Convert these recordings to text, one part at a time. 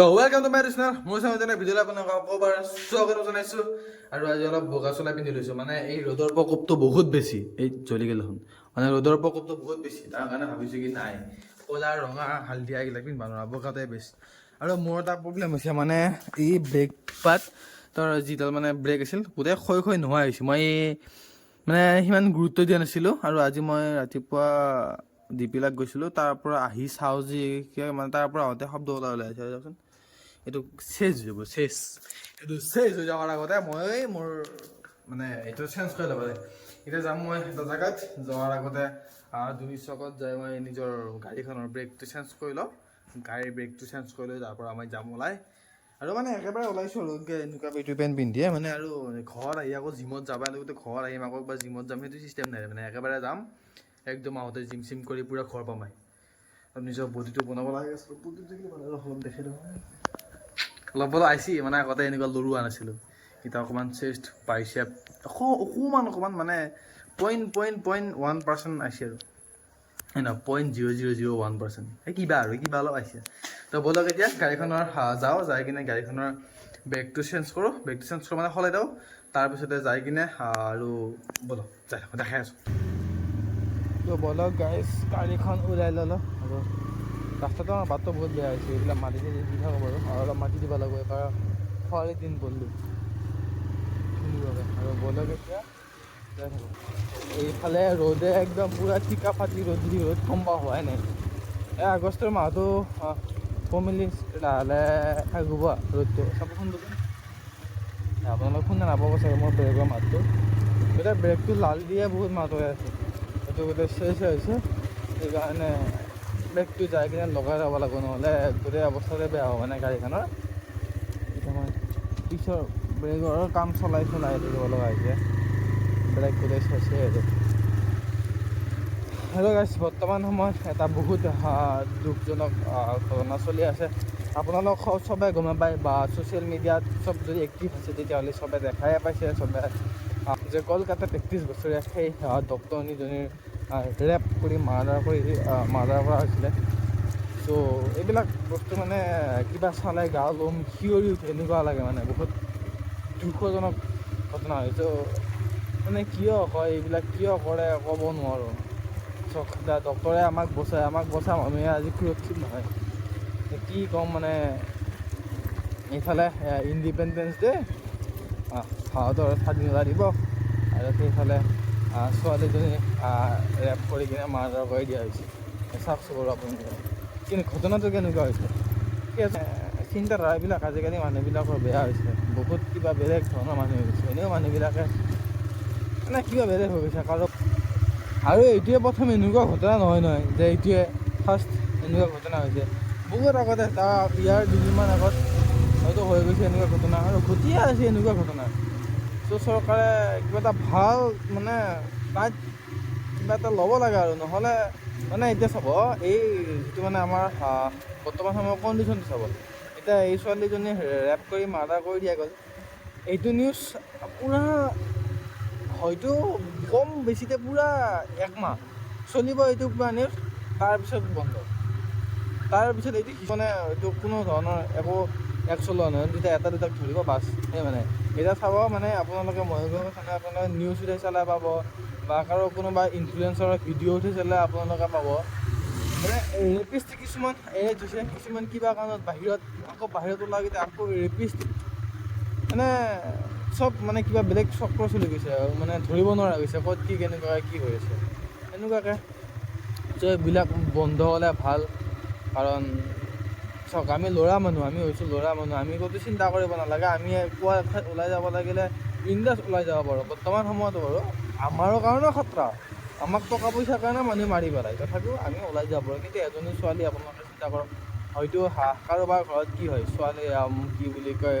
তো welcome to my channel মোৰ channel ভিডিঅ'লৈ আপোনাক ক'বাৰ স্বাগত জনাইছোঁ। আৰু আজি অলপ বগা চোলা পিন্ধি লৈছোঁ। মানে এই ৰ'দৰ প্ৰকোপটো বহুত বেছি। এই জ্বলি গ'ল মানে ৰ'দৰ প্ৰকোপটো বহুত বেছি। তাৰ কাৰণে ভাবিছোঁ কি নাই, ক'লা, ৰঙা, হালধীয়া এইবিলাক পিন্ধিব নোৱাৰা বগাতে বেছি আৰু মোৰ এটা প্ৰব্লেম হৈছে মানে এই ব্ৰেক পাত, তাৰ যিডাল মানে ব্ৰেক আছিল, গোটেই ক্ষয় ক্ষয় নোহোৱা হৈছে। মই মানে সিমান গুৰুত্ব দিয়া নাছিলোঁ। আৰু আজি মই ৰাতিপুৱা ডিপিলাক গৈছিলোঁ। তাৰ পৰা আহি চাওঁ যি মানে তাৰ পৰা আহোঁতে শব্দ এটা ওলাই আছে চাওকচোন এইটো চেজ হৈ যাব চেজ এইটো চেজ হৈ যোৱাৰ আগতে মই মোৰ মানে এইটো চেঞ্জ কৰি ল'ব লাগে। এতিয়া যাম মই এটা জেগাত, যোৱাৰ আগতে দুই চকত যাই মই নিজৰ গাড়ীখনৰ ব্ৰেকটো চেঞ্জ কৰি লওঁ। গাড়ীৰ ব্ৰেকটো চেঞ্জ কৰি লৈ তাৰ পৰা মই যাম ওলাই। আৰু মানে একেবাৰে ওলাইছোঁ আৰু এনেকুৱা পেটু পেণ্ট পিন্ধিয়ে মানে আৰু ঘৰত আহি আকৌ জিমত যাব লাগিব ঘৰত আহিম আকৌ বা জিমত যাম, সেইটো চিষ্টেম নাই। মানে একেবাৰে যাম, একদম আহোঁতে জিম চিম কৰি পূৰা ঘৰ পামাই আৰু নিজৰ বডিটো বনাব লাগে। বডিটো কি বনাব অলপ দেখি অলপ আহিছে মানে আগতে এনেকুৱা লৰোৱা নাছিলোঁ। এতিয়া অকণমান চেষ্ট বাইচেপ অকণমান অকণমান মানে point point point one percent আহিছে আৰু। হয় নহয় point zero' zero' zero' one percent এই কিবা আৰু কিবা অলপ আহিছে তো ব'লক এতিয়া গাড়ীখনৰ যাওঁ যাই কিনে গাড়ীখনৰ বেগটো চেঞ্জ কৰোঁ। বেগটো চেঞ্জ কৰোঁ মানে সলাই দিওঁ। তাৰপিছতে যাই কিনে আৰু ব'লক যাই দেখাই আছোঁ। তো ব'লক গাড়ী গাড়ীখন ওলাই ল'লোঁ আৰু ৰাস্তাটো আমাৰ বাটটো বহুত বেয়া হৈছে এইবিলাক মাটি চাটি দি থাকোঁ বাৰু আৰু অলপ মাটি দিব লাগিব কাৰণ খৰালি দিন বললোঁ আৰু এতিয়া যাই থাকোঁ এইফালে ৰ'দে একদম পূৰা টিকা ফাটি ৰ'দ দি ৰ'দ কম্বা হোৱাই নাই এই আগষ্টৰ মাহটো কমিলি লাহে আহিব ৰ'দটো চাব শুনব আপোনালোক শুনা নাপাব চাগে মোৰ ব্ৰেকৰ মাতটো এতিয়া ব্ৰেকটো লাল দিয়ে বহুত মাত হৈ আছে। সেইটো গোটেই চেচ হৈছে সেইকাৰণে ব্ৰেকটো যাই কিনে লগাই যাব লাগিব নহ'লে গোটেই অৱস্থাতে বেয়া হ'ব মানে গাড়ীখনৰ। এতিয়া মই পিছৰ ব্ৰেকৰ কাম চলাই চলাই থাকিব লগা হৈছে। ব্ৰেক গোটেই চেচে আৰু হেল্ল' গাইছ, বৰ্তমান সময়ত এটা বহুত দুখজনক ঘটনা চলি আছে। আপোনালোক চবে গমে পায় বা ছ'চিয়েল মিডিয়াত চব যদি এক্টিভ আছে তেতিয়াহ'লে চবে দেখাই পাইছে, চবে যে কলকাতাত একত্ৰিছ বছৰীয়া সেই ডক্টৰনীজনীৰ ৰেপ কৰি মাৰ্ডাৰ কৰি মাৰ্ডাৰ কৰা হৈছিলে। চ' এইবিলাক বস্তু মানে কিবা চালে গা লম সিঁয়ৰি উঠে, এনেকুৱা লাগে মানে বহুত দুখজনক ঘটনা হয়। চ' মানে কিয় কয়, এইবিলাক কিয় কৰে, ক'ব নোৱাৰোঁ। চক ডক্তৰে আমাক বচায় আমাক বচা মানুহে আজি সুৰক্ষিত নহয়। কি ক'ম মানে এইফালে ইণ্ডিপেণ্ডেঞ্চ ডে ভাৰতৰ স্বাধীনতা দিৱস, আৰু সেইফালে ছোৱালীজনী ৰেপ কৰি কিনে মাৰ্ডাৰ কৰি দিয়া হৈছে। চাওকচোন বাৰু আপোনালোকে কিন্তু ঘটনাটো কেনেকুৱা হৈছে? ঠিক আছে? চিন্তাধাৰাবিলাক আজিকালি মানুহবিলাকৰ বেয়া হৈছে। বহুত কিবা বেলেগ ধৰণৰ মানুহ হৈ গৈছে। এনেও মানুহবিলাকে মানে কিবা বেলেগ হৈ গৈছে। কাৰণ আৰু এইটোৱে প্ৰথম এনেকুৱা ঘটনা নহয় নহয়, যে এইটোৱে ফাৰ্ষ্ট এনেকুৱা ঘটনা হৈছে। বহুত আগতে তাৰ ইয়াৰ দুদিনমান আগত হয়তো হৈ গৈছে এনেকুৱা ঘটনা। আৰু ঘটিয়ে আছে এনেকুৱা ঘটনা। ত' চৰকাৰে কিবা এটা ভালো মানে তাত কিবা এটা ল'ব লাগে আৰু। নহ'লে মানে এতিয়া চাব, এই যিটো মানে আমাৰ বৰ্তমান সময়ৰ কণ্ডিশ্যনটো চাব। এতিয়া এই ছোৱালীজনী ৰেপ কৰি মাৰ্ডাৰ কৰি দিয়া গ'ল। এইটো নিউজ পূৰা, হয়তো কম বেছিতে পূৰা একমাহ চলিব এইটো পূৰা নিউজ তাৰপিছত বন্ধ। তাৰপিছত এইটো মানে এইটো কোনো ধৰণৰ একো এক চলোৱা নহয় যেতিয়া এটা দুটাক ধৰিব বাছ। সেই মানে এতিয়া চাব মানে আপোনালোকে মহিলা চালে আপোনালোকে নিউজ উঠাই চালে পাব, বা কাৰো কোনোবা ইনফ্লুৱেঞ্চাৰৰ ভিডিঅ' উঠাই চালে আপোনালোকে পাব। মানে ৰেপিষ্ট কিছুমান এৰেজ হৈছে কিছুমান কিবা কাৰণত বাহিৰত, আকৌ বাহিৰত ওলাকেইটা আকৌ ৰেপিষ্ট মানে চব মানে কিবা বেলেগ চক্ৰ চলি গৈছে আৰু মানে ধৰিব নোৱাৰা গৈছে, ক'ত কি কেনেকুৱাকৈ কি হৈ আছে। এনেকুৱাকৈ। চ' এইবিলাক বন্ধ হ'লে ভালো, কাৰণ চাওক আমি ল'ৰা মানুহ আমি হৈছোঁ ল'ৰা মানুহ আমি ক'তো চিন্তা কৰিব নালাগে আমি পুৱা ওলাই যাব লাগিলে বিন্দাছ ওলাই যাব পাৰোঁ। বৰ্তমান সময়তো বাৰু আমাৰো কাৰণেও খতৰা আমাক টকা পইচাৰ কাৰণে মানুহে মাৰি পেলায়। তথাপিও আমি ওলাই যাব পাৰোঁ। কিন্তু এজনী ছোৱালী আপোনালোকে চিন্তা কৰক হয়তো কাৰোবাৰ ঘৰত কি হয় ছোৱালী কি বুলি কয়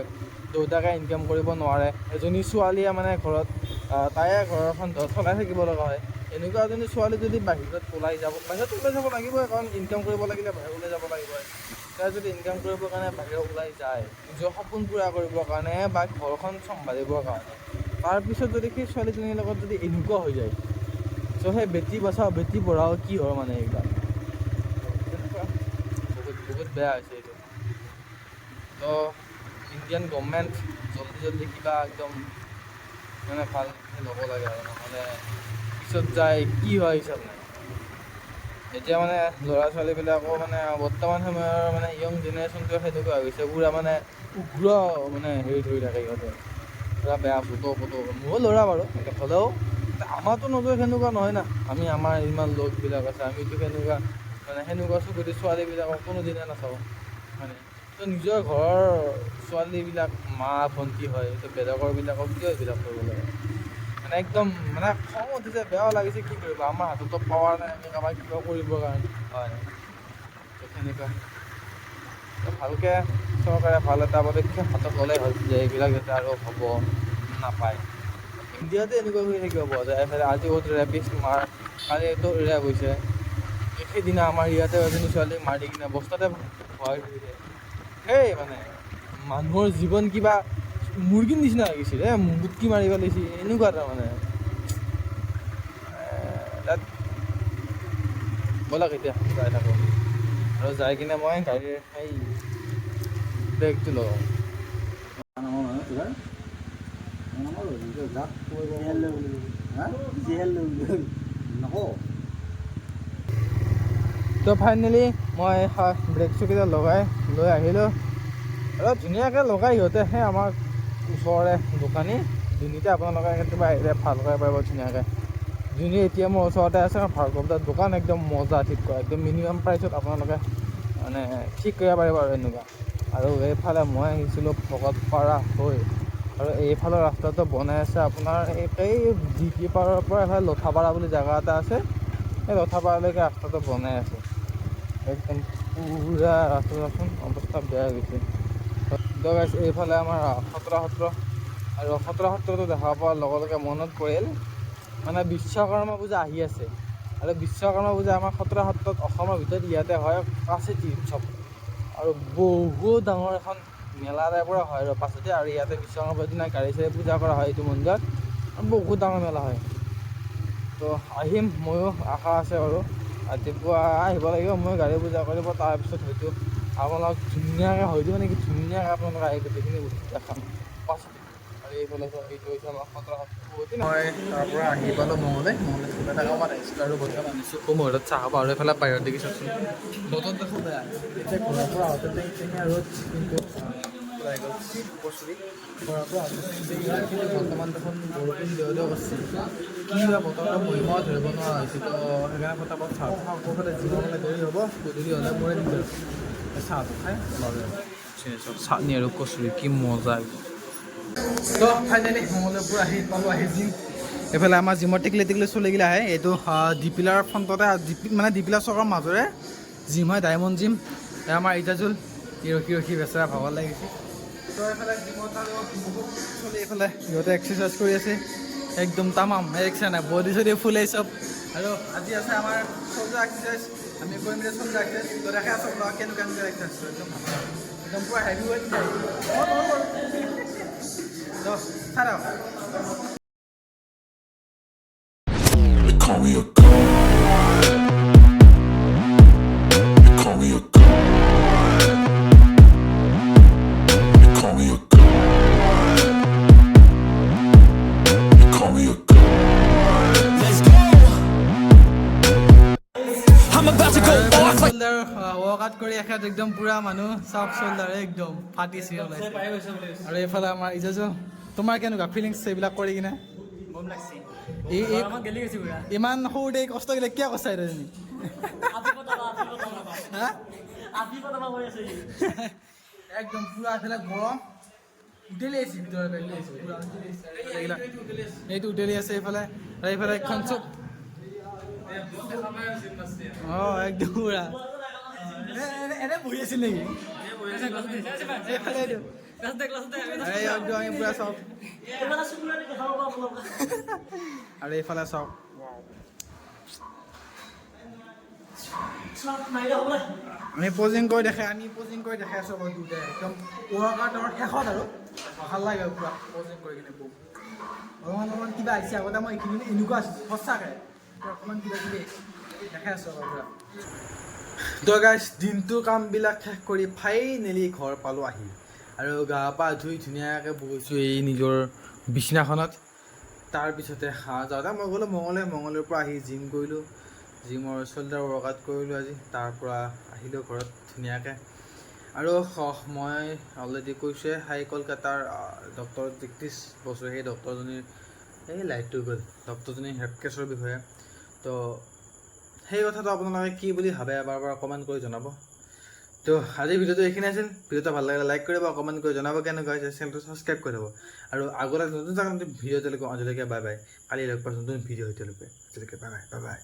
দেউতাকে ইনকাম কৰিব নোৱাৰে। এজনী ছোৱালীয়ে মানে ঘৰত তায়ে ঘৰখন চলাই থাকিব লগা হয়। এনেকুৱা এজনী ছোৱালী যদি বাহিৰত ওলাই যাব বাহিৰত ওলাই যাব লাগিবই কাৰণ ইনকাম কৰিব লাগিলে বাহিৰত ওলাই যাব লাগিবই। তাই যদি ইনকাম কৰিবৰ কাৰণে বাহিৰত ওলাই যায় নিজৰ সপোন পূৰা কৰিবৰ কাৰণে বা ঘৰখন চম্ভালিবৰ কাৰণে তাৰপিছত যদি সেই ছোৱালীজনীৰ লগত যদি এনেকুৱা হৈ যায় চ' সেই বেটি বচাও বেটি পঢ়াও কি হয় মানে এইবিলাক? বহুত বহুত বেয়া হৈছে এইটো। তো ইণ্ডিয়ান গভৰ্ণমেণ্ট জলদি জলদি কিবা একদম মানে ভাল ল'ব লাগে আৰু নহ'লে পিছত যায়, কি হয় হিচাপ নাই। এতিয়া মানে ল'ৰা ছোৱালীবিলাকো মানে বৰ্তমান সময়ৰ মানে য়ং জেনেৰেশ্যনটো সেনেকুৱা হৈ গৈছে, পূৰা মানে উগ্ৰ মানে হেৰি ধৰি থাকে সিহঁতে পূৰা বেয়া ফটো ফটো, মোৰো ল'ৰা বাৰু হ'লেও আমাৰতো নজৰ সেনেকুৱা নহয় না। আমি আমাৰ ইমান লগবিলাক আছে, আমিতো সেনেকুৱা মানে সেনেকুৱা চকুদি ছোৱালীবিলাকক কোনোদিনে নাচাওঁ। মানে তো নিজৰ ঘৰৰ ছোৱালীবিলাক মা ভণ্টি হয় তো বেলেগৰবিলাকক কিয় এইবিলাক কৰিব লাগে? মানে একদম মানে খং উঠিছে বেয়াও লাগিছে কি কৰিব? আমাৰ হাততো পাৱাৰ নাই আমি কাৰোবাক কিবা কৰিবৰ কাৰণে। হয়। সেনেকুৱা। ভালকৈ চৰকাৰে ভালো এটা পদক্ষেপ হাতত ল'লেই হ'ল যে এইবিলাক যাতে আৰু হ'ব নাপায়। ইণ্ডিয়াতে এনেকুৱা হৈ থাকিব পোৱা যায়। আজি বহুত ৰেপিষ্ট মাৰ কালি এইটো ৰেপ হৈছে সেইদিনা আমাৰ ইয়াতে এজনী ছোৱালীক মাৰি কিনে বস্তাতে ভৰাই থৈছে সেই মানে মানুহৰ জীৱন কিবা মুৰ্গীৰ নিচিনা হৈ গৈছিল এ মুটকি মাৰিব লাগিছিল এনেকুৱা এটা মানে। তাত ব'লক এতিয়া যাই থাকোঁ। আৰু যাই কিনে মই গাড়ীৰ সেই ব্ৰেকটো লগাওঁ তো ফাইনেলি মই ব্ৰেক চুকেইটা লগাই, লৈ আহিলোঁ। আৰু ধুনীয়াকৈ লগাই সিহঁতে সেই আমাৰ ওচৰৰে দোকানী। যোনীতে আপোনালোকে কেতিয়াবা আহিলে ভালো কৰিব পাৰিব ধুনীয়াকৈ। যোনী এতিয়া মোৰ ওচৰতে আছে ভাৰ্গৱ দোকান একদম মজা ঠিক কৰা, একদম মিনিমাম প্ৰাইচত আপোনালোকে মানে ঠিক কৰিব পাৰিব আৰু এনেকুৱা। আৰু এইফালে মই আহিছিলোঁ ভকতপাৰা হৈ। আৰু এইফালৰ ৰাস্তাটো বনাই আছে আপোনাৰ, এই জি টি পাৰৰ পৰা এইফালে লঠাপাৰা বুলি জেগা এটা আছে। সেই লঠাপাৰালৈকে ৰাস্তাটো বনাই আছে। একদম পুৰা ৰাস্তাচোন অৱস্থা বেয়া গৈছে। তো এইফালে আমাৰ খতৰা সত্ৰ আৰু খতৰা সত্ৰটো দেখা পোৱাৰ লগে লগে মনত পৰিল। মানে বিশ্বকৰ্মা পূজা আহি আছে। আৰু বিশ্বকৰ্মা পূজা আমাৰ খতৰা সত্ৰত অসমৰ ভিতৰত ইয়াতে হয় পাঁচেটি উৎসৱ। আৰু বহুত ডাঙৰ এখন মেলা টাইপৰ হয় আৰু পাছতে আৰু ইয়াতে বিশ্বকৰ্মা পূজাৰ দিনা গাড়ী চাড়ী পূজা কৰা হয় এইটো মন্দিৰত। আৰু বহুত ডাঙৰ মেলা হয়। তো আহিম, ময়ো আশা আছে বাৰু। ৰাতিপুৱা আহিব লাগিব, মই গাড়ী পূজা কৰিব, তাৰপিছত হয়তো আপোনালোক ধুনীয়াকৈ হয়তো মানে কি ধুনীয়াকৈ আপোনালোকে আহি গোটেইখিনি বস্তু দেখাম। পাছত। আৰু এইফালে এইটো হৈছে আমাৰ খতৰা মই তাৰ পৰা আহি পালোঁ মঙলে। মঙলে কিবা এটা কামত আহিছিলোঁ আৰু বৰ্তমান আনিছোঁ কোমৰত চাহ খাব আৰু এইফালে বাহিৰত দেখি চাওকচোন বতৰ বেয়া এতিয়া ঘৰৰ পৰা আহোঁতে টেঙি ৰ'দ কিন্তু ওলাই গ'ল কচুৰি ঘৰৰ পৰা আহোঁতে টেঙি টেঙীয়া ৰ'দ, কিন্তু বৰ্তমান দেখোন বৰষুণ দিওঁ দিওঁ কৰিছে। কি বা বতৰৰ মহিমা ধৰিব নোৱাৰা হৈছে। তো সেইকাৰণে পটাপট চাহ খাওঁ। ক'ৰবাতে যিমান মানে দেৰি হ'ব গধূলি হ'লে মোৰে দিগদাৰ চাটনি আৰু কচুৰি কি মজা তো ফাইনেলি মঙলদৈপুৰ আহি পালোঁ আহি জিম এইফালে আমাৰ জিমৰ টিকলি টিকলি চলিগিলা আহে এইটো ডিপিলাৰ ফ্ৰণ্টতে মানে ডিপিলাৰ চকৰ মাজৰে জিম হয়, ডায়মণ্ড জিম। আমাৰ ইটাজুল ই ৰখি ৰখি বেচেৰা ভাগৰ লাগিছে। তো এইফালে জিমত চলি এইফালে সিহঁতে এক্সাৰচাইজ কৰি আছে। একদম তামাম। এক্সা নাই বডি চডি ফুলে চব। আৰু আজি আছে আমাৰ চল্জাৰ এক্সাৰচাইজ আমি কৰিম যে চল্জাৰ এক্সাৰচাইজ তো দেখাই আছোঁ আপোনাক কেনেকুৱা কেনেকুৱা এক্সাৰচাইজ একদম। একদম পুরো হেভি ৱেট তো চাই কৰি এখেত একদম পূৰা মানুহ চাওক চোল্ডাৰ একদম ফাটিছে ওলাইছে আৰু এইফালে আমাৰ ইজাজু তোমাৰ কেনেকুৱা ফিলিংছ এইবিলাক কৰি কিনে? ইমান সৰুতে কষ্ট কৰিলে কিয় তুমি হা? একদম পূৰা এইফালে গৰম। উতলি আছে ভিতৰত এইটো উতলি আছে এইফালে। আৰু এইফালে এখন চব অঁ একদম পূৰা। এনে- বহি আছিল নেকি আৰু এইফালে চাওক আমি পজিং কৰি দেখাই, আমি পজিং কৰি দেখাই আছোঁ বাৰু দুটাই একদম ৱৰ্কআউটৰ শেষত আৰু। ভালো লাগে পূৰা পজিং কৰি কিনে বহুত। অলপমান অলপমান কিবা আহিছে। আগতে মই এইখিনি এনেকুৱা আছিলোঁ, সঁচাকৈ। অকণমান কিবা কিবি দেখাই আছোঁ পূৰা। তো গাইজ দিনটোৰ কামবিলাক শেষ কৰি ফাইনেলি ঘৰ পালোঁ আহি। আৰু গা পা ধুই ধুনীয়াকৈ বহিছোঁ এই নিজৰ বিচনাখনত তাৰপিছতে হাঁহ যাওঁতে মই গ'লোঁ মঙলে, মঙলৰ পৰা আহি জিম কৰিলোঁ। জিমৰ চল্ডাৰ ৱৰ্কআউট কৰিলোঁ আজি তাৰপৰা আহিলোঁ ঘৰত ধুনীয়াকৈ। আৰু মই অলৰেডি কৈছোঁৱে হাই কলকাতাৰ ডক্টৰ জগদীশ বসু সেই ডক্টৰজনীৰ এই লাইটটো গ'ল। ডক্টৰজনী হেড কেছৰ বিষয়ে। তো সেই কথাটো আপোনালোকে কি বুলি ভাবে, এবাৰ এবাৰ কমেণ্ট কৰি জনাব। তো আজিৰ ভিডিঅ'টো এইখিনি আছিল। ভিডিঅ'টো ভালো লাগিলে লাইক কৰিব কমেণ্ট কৰি জনাব কেনেকুৱা হৈছে চেনেলটো ছাবস্ক্ৰাইব কৰি থ'ব। আৰু আগতে নতুন জেগাত ভিডিঅ' তেওঁলোকে আজিলৈকে বাই বাই কালি লগ পাইছোঁ নতুন ভিডিঅ' আজিলৈকে বাই বাই বাই বাই